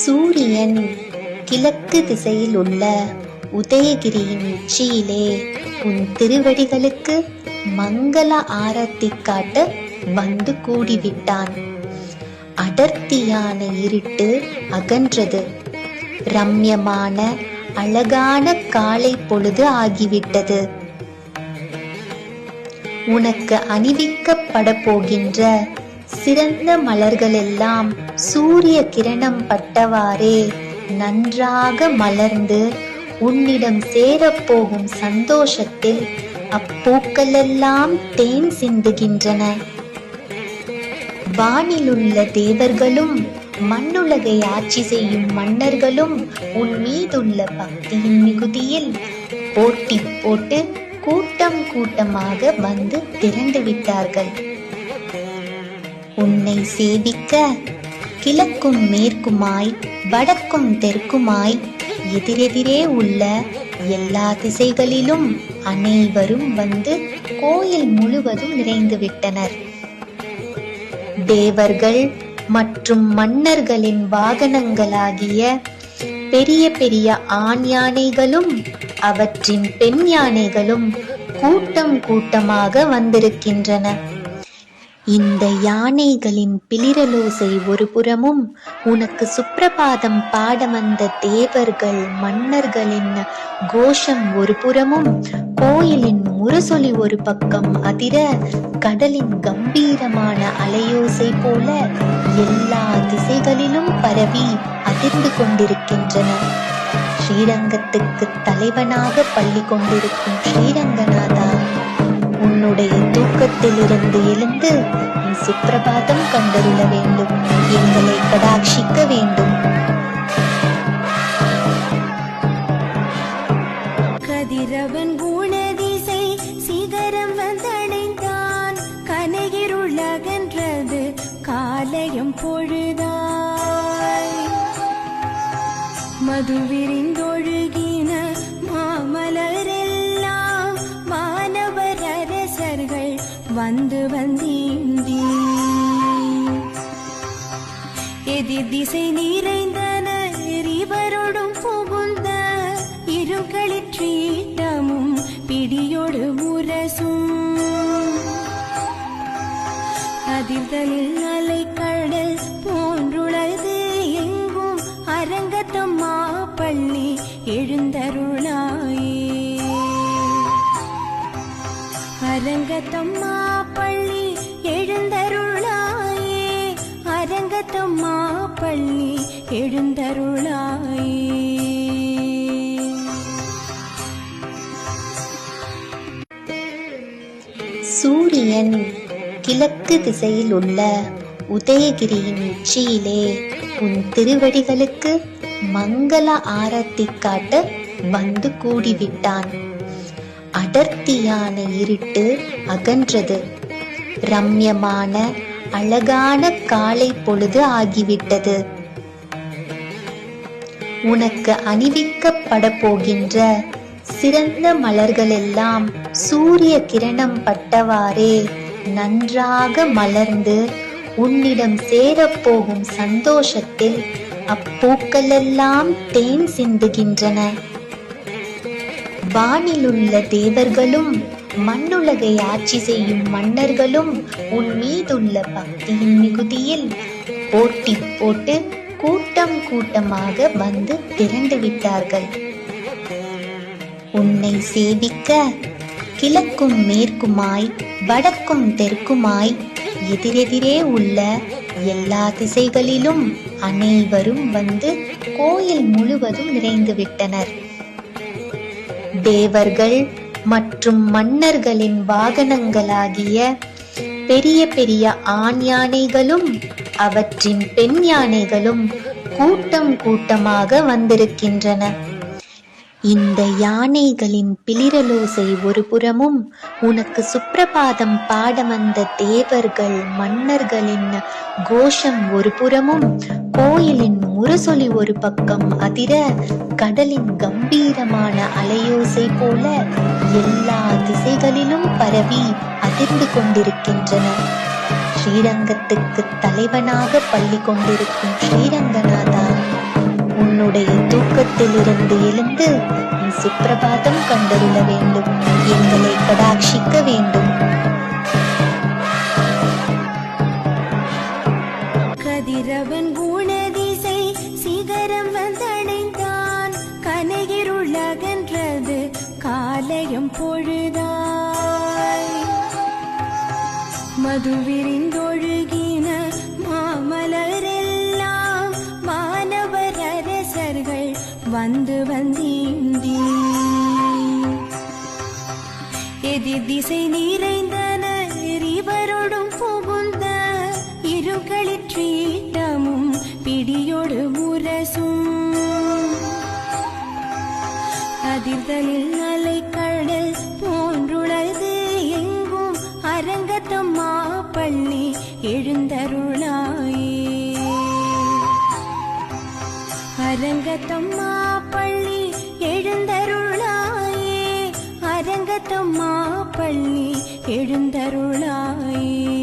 சூரியன் கிழக்கு திசையில் உள்ள உதயகிரியின் உச்சியிலே உன் திருவடிகளுக்கு மங்கள ஆரத்தி காட்ட வந்து கூடிவிட்டான். அடர்த்தியான இருட்டு அகன்றது. ரம்யமான அழகான காலை பொழுது ஆகிவிட்டது. உனக்கு அணிவிக்கப்பட போகின்ற சிறந்த மலர்களெல்லாம் சூரிய கிரணம் பட்டவாறே நன்றாக மலர்ந்து உன்னிடம் சேரப்போகும் சந்தோஷத்தில் அப்பூக்களெல்லாம் தேன் சிந்துகின்றன. வானிலுள்ள தேவர்களும் மண்ணுலகை ஆட்சி செய்யும் மன்னர்களும் உன் மீதுள்ள பக்தியின் மிகுதியில் போட்டி போட்டு கூட்டம் கூட்டமாக வந்து திரண்டு விட்டார்கள் உன்னை சேவிக்க கிழக்கும் மேற்குமாய் வடக்கும் தெற்குமாய் எதிரெதிரே உள்ள எல்லா திசைகளிலும் அனைவரும் வந்து கோயில் முழுவதும் நிறைந்து விட்டனர். தேவர்கள் மற்றும் மன்னர்களின் வாகனங்களாகிய பெரிய பெரிய ஆண் யானைகளும் அவற்றின் பெண் யானைகளும் கூட்டம் கூட்டமாக வந்திருக்கின்றன. இந்த யானைகளின் பிளிரலோசை ஒரு புறமும் உனக்கு சுப்பிரபாதம் பாட வந்த தேவர்கள் மன்னர்களின் கோஷம் ஒரு புறமும் கோயிலின் முரசொலி ஒரு பக்கம் அதிர கடலின் கம்பீரமான அலையோசை போல எல்லா திசைகளிலும் பரவி அதிர்ந்து கொண்டிருக்கின்றன. ஸ்ரீரங்கத்துக்கு தலைவனாக பள்ளி கொண்டிருக்கும் ஸ்ரீரங்கநாதா உன்னுடைய தூக்கத்திலிருந்து எழுந்து சுப்பிரபாதம் கண்டருள வேண்டும். எங்களை கடாட்சிக்க வேண்டும். கதிரவன் குணதிசை சிகரம் வந்தடைந்தான். கனகிருள் அகன்றது காலையும் பொழுதாய். மது விரிந்தொழுகின வந்து வந்தீண்டி. எதிர் திசை நிறைந்தன எரிவரோடும் புகுந்த இருகளிற்றீட்டமும் பிடியோடு முரசும் அதிர்தலில் அலை கடல் போன்றுளது எங்கும் அரங்கத்தம்மா பள்ளி எழுந்தருளாயே. அரங்கத்தம்மா பள்ளி எழுந்தருளாயே. சூரியன் கிழக்கு திசையில் உள்ள உதயகிரியின் உச்சியிலே உன் திருவடிகளுக்கு மங்கள ஆரத்தி காட்ட வந்து கூடிவிட்டான். அடர்த்தியான இருட்டு அகன்றது. ரம்யமான அழகான காலை பொழுது ஆகிவிட்டது. உனக்கு அணிவிக்கப்பட போகின்ற சிறந்த மலர்களெல்லாம் சூரிய கிரணம் பட்டவாறே நன்றாக மலர்ந்து உன்னிடம் சேரப்போகும் சந்தோஷத்தில் அப்பூக்களெல்லாம் தேன் சிந்துகின்றன. வானிலுள்ள தேவர்களும் மண்ணுலகை ஆட்சி செய்யும் மன்னர்களும் உன் மீதுள்ள பக்தியின் மிகுதியில் போட்டி போட்டு கூட்டம் கூட்டமாக வந்து திரண்டு விட்டார்கள். உன்னை சேவிக்க கிழக்கும் மேற்குமாய் வடக்கும் தெற்குமாய் எதிரெதிரே உள்ள எல்லா திசைகளிலும் அனைவரும் வந்து கோயில் முழுவதும் நிறைந்து விட்டனர். தேவர்கள் மற்றும் மன்னர்களின் வாகனங்களாகிய பெரிய பெரிய ஆண் யானைகளும் அவற்றின் பெண் யானைகளும் கூட்டம் கூட்டமாக வந்திருக்கின்றன. இந்த யானைகளின் பிளிரலோசை ஒரு புறமும் உனக்கு சுப்பிரபாதம் பாட வந்த தேவர்கள் மன்னர்களின் கோஷம் ஒரு புறமும் கோயிலின் முரசொலி ஒரு பக்கம் அதிர கடலின் கம்பீரமான அலையோசை போல எல்லா திசைகளிலும் பரவி அதிர்ந்து கொண்டிருக்கின்றன. ஸ்ரீரங்கத்துக்கு தலைவனாக பள்ளி கொண்டிருக்கும் ஸ்ரீரங்கநாதா உன்னுடைய தூக்கத்திலிருந்து எழுந்து நீ சுப்பிரபாதம் கண்டருள வேண்டும். எங்களை கடாட்சிக்க வேண்டும். பொழுதாய். மது விரிந்தொழுகின மாமலரெல்லாம் மாணவர் அரசர்கள் வந்து வந்தீண்டி எதிர் திசை நிறைந்த அரங்கத்தம்மா பள்ளி எழுந்தருளாயே. அரங்கத்தம்மா பள்ளி எழுந்தருளாயே. அரங்கத்தம்மா பள்ளி எழுந்தருளாயே.